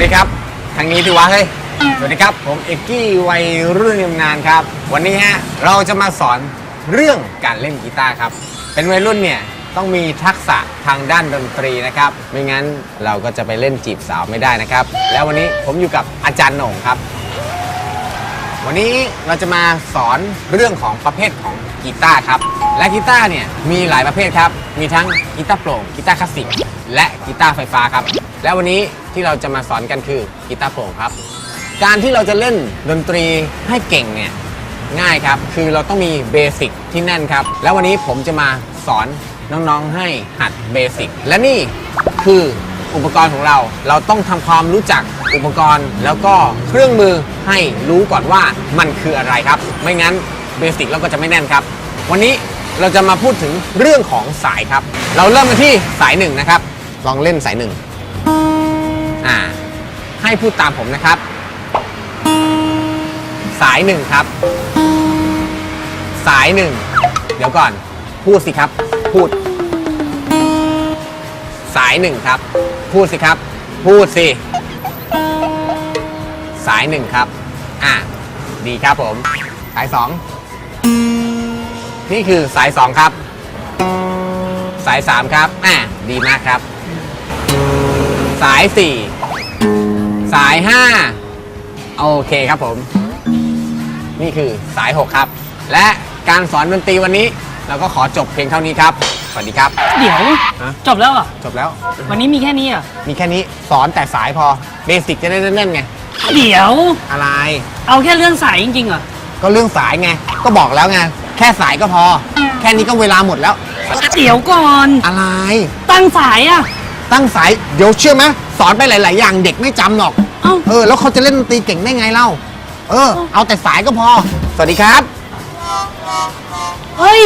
ดีครับ ทางนี้ที่วะเฮ้ย สวัสดีครับ ผมเอกกี้วัยรุ่นยำนานครับ วันนี้ฮะเราจะมาสอนเรื่องการเล่นกีตาร์ครับ เป็นวัยรุ่นเนี่ยต้องมีทักษะทางด้านดนตรีนะครับ ไม่งั้นเราก็จะไปเล่นจีบสาวไม่ได้นะครับ แล้ววันนี้ผมอยู่กับอาจารย์หน่งครับ วันนี้เราจะมาสอนเรื่องของประเภทของกีตาร์ครับ และกีตาร์เนี่ยมีหลายประเภทครับ มีทั้งกีตาร์โปร่งกีตาร์คลาสสิกและกีตาร์ไฟฟ้าครับ และวันนี้ที่เราจะมาสอนกันคือกีตาร์โปร่งครับ การที่เราจะเล่นดนตรีให้เก่งเนี่ยง่ายครับ คือเราต้องมีเบสิกที่แน่นครับ แล้ววันนี้ผมจะมาสอนน้องๆให้หัดเบสิกและนี่คืออุปกรณ์ของเรา เราต้องทำความรู้จักอุปกรณ์ แล้วก็เครื่องมือให้รู้ก่อนว่ามันคืออะไรครับ ไม่งั้นเบสิกเราก็จะไม่แน่นครับ วันนี้เราจะมาพูดถึงเรื่องของสายครับ เราเริ่มกันที่สายหนึ่งนะครับ ลองเล่นสายหนึ่ง อ่าให้พูดตามผมนะครับ สายหนึ่งครับ สายหนึ่งเดี๋ยวก่อน พูดสิครับ พูด สายหนึ่งครับ พูดสิครับ พูดสิสายหนึ่งครับ อะดีครับผม สายสองนี่คือสายสองครับ สายสามครับ อะดีมากครับ สายสี่สายห้าโอเคครับผม นี่คือสาย 6 ครับ และการสอนดนตรีวันนี้ เราก็ขอจบเพียงเท่านี้ครับ สวัสดีครับ เดี๋ยว ฮะ จบแล้วเหรอะ จบแล้ว วันนี้มีแค่นี้เหรอะ มีแค่นี้สอนแต่สายพอเบสิกจะได้แน่นๆไง เดี๋ยว อะไร เอาแค่เรื่องสายจริงๆเหรอ ก็เรื่องสายไง ก็บอกแล้วไง แค่สายก็พอ แค่นี้ก็เวลาหมดแล้ว เดี๋ยวก่อน อะไร ตั้งสายอะ ตั้งสาย เดี๋ยวเชื่อไหมสอนไปหลาย ๆ อย่างเด็กไม่จำหรอก เอ้า เออ แล้วเขาจะเล่นดนตรีเก่งได้ไงเล่า เออ เอาแต่สายก็พอ สวัสดีครับ เฮ้ย